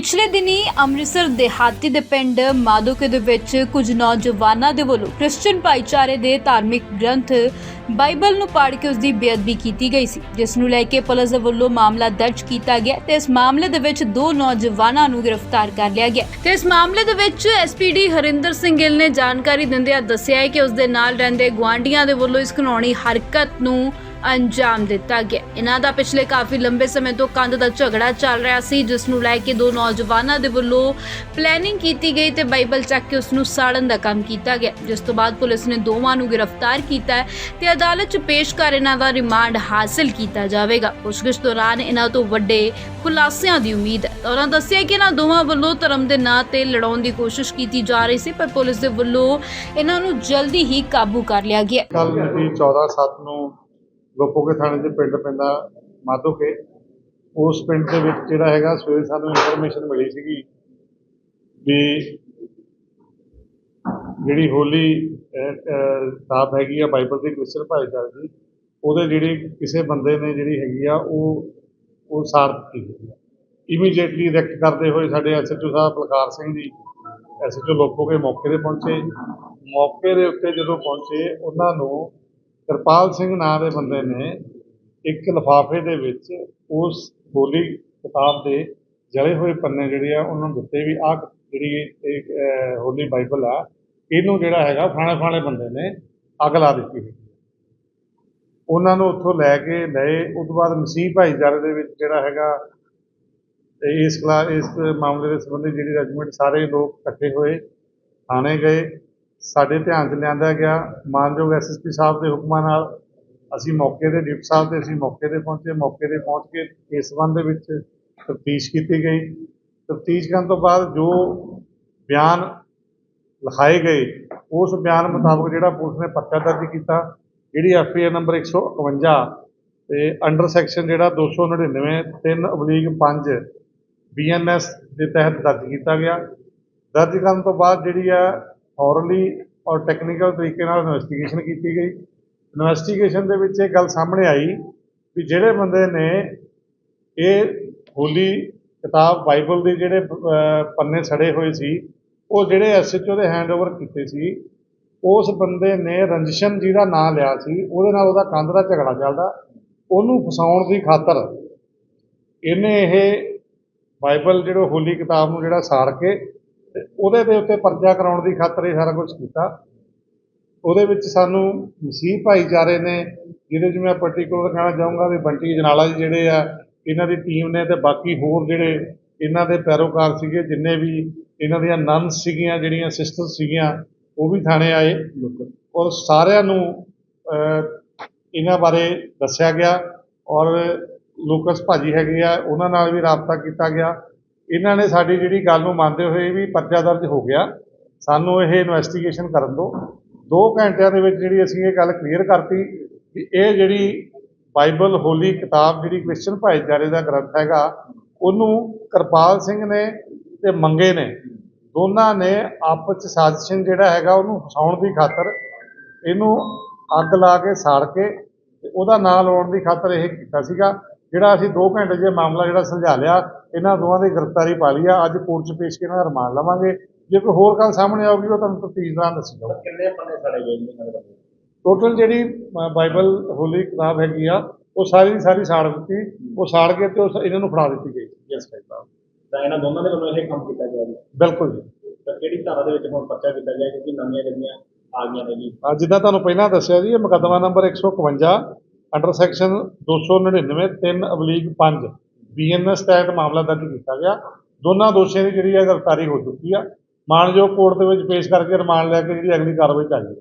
ਪਿਛਲੇ ਦਿਨੀ ਅੰਮ੍ਰਿਤਸਰ ਦਿਹਾਤੀ ਦੇ ਪਿੰਡ ਮਾਦੋਕੇ ਦੇ ਵਿੱਚ ਕੁਝ ਨੌਜਵਾਨਾਂ ਦੇ ਵੱਲੋਂ ਕ੍ਰਿਸਚੀਅਨ ਭਾਈਚਾਰੇ ਦੇ ਧਾਰਮਿਕ ਗ੍ਰੰਥ ਬਾਈਬਲ ਨੂੰ ਪਾੜ ਕੇ ਉਸ ਦੀ ਬੇਅਦਬੀ ਕੀਤੀ ਗਈ ਸੀ, ਜਿਸ ਨੂੰ ਲੈ ਕੇ ਪੁਲਿਸ ਦੇ ਵੱਲੋਂ ਮਾਮਲਾ ਦਰਜ ਕੀਤਾ ਗਿਆ ਤੇ ਇਸ ਮਾਮਲੇ ਦੇ ਵਿੱਚ ਦੋ ਨੌਜਵਾਨਾਂ ਨੂੰ ਗ੍ਰਿਫਤਾਰ ਕਰ ਲਿਆ ਗਿਆ। ਤੇ ਇਸ ਮਾਮਲੇ ਦੇ ਵਿੱਚ ਐਸਪੀਡੀ ਹਰਿੰਦਰ ਸਿੰਘ ਗਿੱਲ ਨੇ ਜਾਣਕਾਰੀ ਦਿੰਦਿਆਂ ਦੱਸਿਆ ਹੈ ਕਿ ਉਸ ਦੇ ਨਾਲ ਰਹਿੰਦੇ ਗੁਆਂਢੀਆਂ ਦੇ ਵੱਲੋਂ ਇਸ ਘਿਨੌਣੀ ਹਰਕਤ ਨੂੰ ਅੰਜਾਮ ਦਿੱਤਾ ਗਿਆ। ਇਹਨਾਂ ਦਾ ਪਿਛਲੇ ਕਾਫੀ ਲੰਬੇ ਸਮੇਂ ਤੋਂ ਕੰਧ ਦਾ ਝਗੜਾ ਚੱਲ ਰਿਹਾ ਸੀ, ਜਿਸ ਨੂੰ ਲੈ ਕੇ ਦੋ ਨੌਜਵਾਨਾਂ ਦੇ ਵੱਲੋਂ ਪਲੈਨਿੰਗ ਕੀਤੀ ਗਈ ਤੇ ਬਾਈਬਲ ਚੱਕ ਕੇ ਉਸ ਨੂੰ ਸਾੜਨ ਦਾ ਕੰਮ ਕੀਤਾ ਗਿਆ। ਜਿਸ ਤੋਂ ਬਾਅਦ ਪੁਲਿਸ ਨੇ ਦੋਵਾਂ ਨੂੰ ਗ੍ਰਿਫਤਾਰ ਕੀਤਾ ਹੈ ਤੇ ਅਦਾਲਤ 'ਚ ਪੇਸ਼ ਕਰ ਇਹਨਾਂ ਦਾ ਰਿਮਾਂਡ ਹਾਸਲ ਕੀਤਾ ਜਾਵੇਗਾ। ਪੁੱਛਗਿੱਛ ਦੌਰਾਨ ਇਹਨਾਂ ਤੋਂ ਵੱਡੇ ਖੁਲਾਸਿਆਂ ਦੀ ਉਮੀਦ ਹੈ। ਤਾਂ ਉਹਨਾਂ ਦੱਸਿਆ ਕਿ ਇਹਨਾਂ ਦੋਵਾਂ ਵੱਲੋਂ ਧਰਮ ਦੇ ਨਾਂ ਤੇ ਲੜਾਉਣ ਦੀ ਕੋਸ਼ਿਸ਼ ਕੀਤੀ ਜਾ ਰਹੀ ਸੀ, ਪਰ ਪੁਲਿਸ ਦੇ ਵੱਲੋਂ ਇਹਨਾਂ ਨੂੰ ਜਲਦੀ ਹੀ ਕਾਬੂ ਕਰ ਲਿਆ ਗਿਆ। ਕੱਲ ਮਿਤੀ 14 7 ਨੂੰ ਲੋਪੋਕੇ ਥਾਣੇ ਦੇ ਪਿੰਡ ਪੈਂਦਾ ਮਾਧੋਕੇ ਉਸ ਪਿੰਡ ਦੇ ਵਿੱਚ ਜਿਹੜਾ ਹੈਗਾ ਸਵੇਰੇ ਸਾਨੂੰ ਇਨਫੋਰਮੇਸ਼ਨ ਮਿਲੀ ਸੀਗੀ ਵੀ ਜਿਹੜੀ ਹੋਲੀ ਅਹ, ਹੈਗੀ ਆ ਬਾਈਬਲ ਦੀ ਕ੍ਰਿਸਚਨ ਭਾਈਚਾਰੇ ਦੀ ਉਹਦੇ ਜਿਹੜੀ ਕਿਸੇ ਬੰਦੇ ਨੇ ਜਿਹੜੀ ਹੈਗੀ ਆ ਉਹ ਉਹ ਸਾੜ ਦਿੱਤੀ ਗਈ ਇਮੀਡੀਏਟਲੀ ਰਿਐਕਟ ਕਰਦੇ ਹੋਏ ਸਾਡੇ ਐਸਐਚਓ ਸਾਹਿਬ ਬਲਕਾਰ ਸਿੰਘ ਜੀ ਐਸਐਚਓ ਲੋਪੋਕੇ ਮੌਕੇ ਤੇ ਪਹੁੰਚੇ। ਮੌਕੇ ਦੇ ਉੱਤੇ ਜਦੋਂ ਪਹੁੰਚੇ ਉਹਨਾਂ ਨੂੰ ਕਿਰਪਾਲ ਸਿੰਘ ਨਾਂ ਦੇ ਬੰਦੇ ਨੇ ਇੱਕ ਲਿਫਾਫੇ ਦੇ ਵਿੱਚ ਉਸ ਹੋਲੀ ਕਿਤਾਬ ਦੇ ਜਲੇ ਹੋਏ ਪੰਨੇ ਜਿਹੜੇ ਆ, ਉਹਨਾਂ ਨੂੰ ਦਿੱਤੇ ਵੀ ਆਹ ਜਿਹੜੀ ਇਹ ਹੋਲੀ ਬਾਈਬਲ ਆ, ਇਹਨੂੰ ਜਿਹੜਾ ਹੈਗਾ ਫਾਣੇ ਫਾਣੇ ਬੰਦੇ ਨੇ ਅੱਗ ਲਾ ਦਿੱਤੀ ਸੀ ਉਹਨਾਂ ਨੂੰ ਉੱਥੋਂ ਲੈ ਕੇ ਲਏ। ਉਸ ਤੋਂ ਬਾਅਦ ਮਸੀਹ ਭਾਈਚਾਰੇ ਦੇ ਵਿੱਚ ਜਿਹੜਾ ਹੈਗਾ ਇਸ ਕਲਾ ਇਸ ਮਾਮਲੇ ਦੇ ਸੰਬੰਧੀ ਜਿਹੜੀ ਰੈਜੀਮੈਂਟ ਸਾਰੇ ਲੋਕ ਇਕੱਠੇ ਹੋਏ, ਥਾਣੇ ਗਏ। ਸਾਡੇ ਧਿਆਨ 'ਚ ਲਿਆਂਦਾ ਗਿਆ ਮਾਨਯੋਗ ਐਸਐਸਪੀ ਸਾਹਿਬ ਦੇ ਹੁਕਮਾਂ ਨਾਲ ਅਸੀਂ ਮੌਕੇ ਤੇ ਡਿਪਟੀ ਸਾਹਿਬ ਤੇ ਅਸੀਂ ਮੌਕੇ ਤੇ ਪਹੁੰਚੇ। ਮੌਕੇ ਤੇ ਪਹੁੰਚ ਕੇ ਇਸ ਸੰਬੰਧ ਦੇ ਵਿੱਚ ਤਫਤੀਸ਼ ਕੀਤੀ ਗਈ। ਤਫਤੀਸ਼ ਕਰਨ ਤੋਂ ਬਾਅਦ ਜੋ ਬਿਆਨ ਲਿਖਾਏ ਗਏ, ਉਸ ਬਿਆਨ ਮੁਤਾਬਕ ਜਿਹੜਾ ਪੁਲਿਸ ਨੇ ਪਰਚਾ ਦਰਜ ਕੀਤਾ, ਜਿਹੜੀ ਐਫਆਈਆਰ ਨੰਬਰ 151 ਤੇ ਅੰਡਰ ਸੈਕਸ਼ਨ ਜਿਹੜਾ 299 3 5 ਬੀਐਨਐਸ ਦੇ ਤਹਿਤ ਦਰਜ ਕੀਤਾ ਗਿਆ। ਦਰਜ ਕਰਨ ਤੋਂ ਬਾਅਦ ਜਿਹੜੀ ਆ ਥੋਰਲੀ ਔਰ ਟੈਕਨੀਕਲ ਤਰੀਕੇ ਨਾਲ ਇਨਵੈਸਟੀਗੇਸ਼ਨ ਕੀਤੀ ਗਈ। ਇਨਵੈਸਟੀਗੇਸ਼ਨ ਦੇ ਵਿੱਚ ਇਹ ਗੱਲ ਸਾਹਮਣੇ ਆਈ ਵੀ ਜਿਹੜੇ ਬੰਦੇ ਨੇ ਇਹ ਹੋਲੀ ਕਿਤਾਬ ਬਾਈਬਲ ਦੇ ਜਿਹੜੇ ਪੰਨੇ ਸੜੇ ਹੋਏ ਸੀ, ਉਹ ਜਿਹੜੇ ਐਸਐਚਓ ਦੇ ਹੈਂਡਓਵਰ ਕੀਤੇ ਸੀ, ਉਸ ਬੰਦੇ ਨੇ ਰੰਜਸ਼ਨ ਜੀ ਦਾ ਨਾਂ ਲਿਆ ਸੀ, ਉਹਦੇ ਨਾਲ ਉਹਦਾ ਕੰਧ ਦਾ ਝਗੜਾ ਚੱਲਦਾ, ਉਹਨੂੰ ਫਸਾਉਣ ਦੀ ਖਾਤਰ ਇਹਨੇ ਇਹ ਬਾਈਬਲ ਜਿਹੜਾ ਹੋਲੀ ਕਿਤਾਬ ਨੂੰ ਜਿਹੜਾ ਸਾੜ ਕੇ ਤੇ ਉਹਦੇ ਦੇ ਉੱਤੇ ਪਰਚਾ ਕਰਾਉਣ ਦੀ ਖਾਤਰ ਇਹ ਸਾਰਾ ਕੁਝ ਕੀਤਾ। ਉਹਦੇ ਵਿੱਚ ਸਾਨੂੰ ਮਸੀਹ ਭਾਈਚਾਰੇ ਨੇ, ਜਿਹਦੇ 'ਚ ਮੈਂ ਪਾਰਟਿਕੂਲਰ ਕਹਿਣਾ ਚਾਹੂੰਗਾ ਵੀ ਬੰਟੀ ਜਨਾਲਾ ਜੀ ਜਿਹੜੇ ਆ, ਇਹਨਾਂ ਦੀ ਟੀਮ ਨੇ ਤੇ ਬਾਕੀ ਹੋਰ ਜਿਹੜੇ ਇਹਨਾਂ ਦੇ ਪੈਰੋਕਾਰ ਸੀਗੇ, ਜਿੰਨੇ ਵੀ ਇਹਨਾਂ ਦੀਆਂ ਨਨਸ ਸੀਗੀਆਂ, ਜਿਹੜੀਆਂ ਸਿਸਟਰ ਸੀਗੀਆਂ, ਉਹ ਵੀ ਥਾਣੇ ਆਏ। ਔਰ ਸਾਰਿਆਂ ਨੂੰ ਇਹਨਾਂ ਬਾਰੇ ਦੱਸਿਆ ਗਿਆ ਔਰ ਲੋਕਸ ਭਾਜੀ ਹੈਗੇ ਆ, ਉਹਨਾਂ ਨਾਲ ਵੀ ਰਾਬਤਾ ਕੀਤਾ ਗਿਆ। ਇਹਨਾਂ ਨੇ ਸਾਡੀ ਜਿਹੜੀ ਗੱਲ ਨੂੰ ਮੰਨਦੇ ਹੋਏ ਵੀ ਪਰਚਾ ਦਰਜ ਹੋ ਗਿਆ। ਸਾਨੂੰ ਇਹ ਇਨਵੈਸਟੀਗੇਸ਼ਨ ਕਰਨ ਦਿਓ। 2 ਘੰਟਿਆਂ ਦੇ ਵਿੱਚ ਜਿਹੜੀ ਅਸੀਂ ਇਹ ਗੱਲ ਕਲੀਅਰ ਕਰਤੀ ਕਿ ਇਹ ਜਿਹੜੀ ਬਾਈਬਲ ਹੋਲੀ ਕਿਤਾਬ ਜਿਹੜੀ ਕ੍ਰਿਸਚਨ ਭਾਈਚਾਰੇ ਦਾ ਗ੍ਰੰਥ ਹੈਗਾ, ਉਹਨੂੰ ਕਿਰਪਾਲ ਸਿੰਘ ਨੇ ਤੇ ਮੰਗੇ ਨੇ। ਦੋਨਾਂ ਨੇ ਆਪਸ ਚ ਸਾਜ਼ਿਸ਼ ਜਿਹੜਾ ਹੈਗਾ ਉਹਨੂੰ ਫਸਾਉਣ ਦੀ ਖਾਤਰ ਇਹਨੂੰ ਅੱਗ ਲਾ ਕੇ ਸਾੜ ਕੇ ਤੇ ਉਹਦਾ ਨਾਂ ਲਾਉਣ ਦੀ ਖਾਤਰ ਇਹ ਕੀਤਾ ਸੀਗਾ। ਜਿਹੜਾ ਅਸੀਂ 2 ਘੰਟੇ 'ਚ ਮਾਮਲਾ ਜਿਹੜਾ ਸੁਲਝਾ ਲਿਆ ਇਹਨਾਂ ਦੋਵਾਂ ਦੀ ਗ੍ਰਿਫਤਾਰੀ ਪਾ ਲਈ ਆ। ਅੱਜ ਕੋਰਟ 'ਚ ਪੇਸ਼ ਕੇ ਇਹਨਾਂ ਦਾ ਰਿਮਾਂਡ ਲਵਾਂਗੇ। ਜੇ ਕੋਈ ਹੋਰ ਗੱਲ ਸਾਹਮਣੇ ਆਊਗੀ ਉਹ ਤੁਹਾਨੂੰ ਤਫਤੀਸ਼ ਦੌਰਾਨ ਦੱਸੀ ਜਾਊਗੀ ਕਿੰਨੇ ਪੰਨੇ ਸੜੇ ਗਏ ਨੇ ਟੋਟਲ ਜਿਹੜੀ ਬਾਈਬਲ ਹੋਲੀ ਕਿਤਾਬ ਹੈਗੀ ਆ ਉਹ ਸਾਰੀ ਦੀ ਸਾਰੀ ਸਾੜ ਦਿੱਤੀ। ਉਹ ਸਾੜ ਕੇ ਤੇ ਉਹ ਇਹਨਾਂ ਨੂੰ ਫੜਾ ਦਿੱਤੀ ਗਈ। ਯੈਸ ਭਾਈ ਸਾਹਿਬ ਤਾਂ ਇਹਨਾਂ ਦੋਨਾਂ ਦੇ ਵੱਲੋਂ ਇਹ ਕੰਮ ਕੀਤਾ ਗਿਆ ਜੀ? ਬਿਲਕੁਲ ਜੀ। ਤਾਂ ਕਿਹੜੀ ਧਾਰਾ ਦੇ ਵਿੱਚ ਹੁਣ ਪਰਚਾ ਕੀਤਾ ਗਿਆ ਕਿਉਂਕਿ ਨਵੀਆਂ ਜਿਹੜੀਆਂ ਆ ਗਈਆਂ ਨੇ ਜੀ? ਜਿੱਦਾਂ ਤੁਹਾਨੂੰ ਪਹਿਲਾਂ ਦੱਸਿਆ ਜੀ ਇਹ ਮੁਕੱਦਮਾ ਨੰਬਰ 151 ਅੰਡਰ ਸੈਕਸ਼ਨ 299 3 ਅਬਲੀਗ 5 ਬੀਐਨਐਸ ਤਹਿਤ ਮਾਮਲਾ ਦਰਜ ਕੀਤਾ ਗਿਆ। ਦੋਨਾਂ ਦੋਸ਼ੀਆਂ ਦੀ ਜਿਹੜੀ ਹੈ ਗ੍ਰਿਫਤਾਰੀ ਹੋ ਚੁੱਕੀ ਆ। ਮਾਨਯੋਗ ਕੋਰਟ ਦੇ ਵਿੱਚ ਪੇਸ਼ ਕਰਕੇ ਰਿਮਾਂਡ ਲੈ ਕੇ ਜਿਹੜੀ ਅਗਲੀ ਕਾਰਵਾਈ ਚੱਲ ਰਹੀ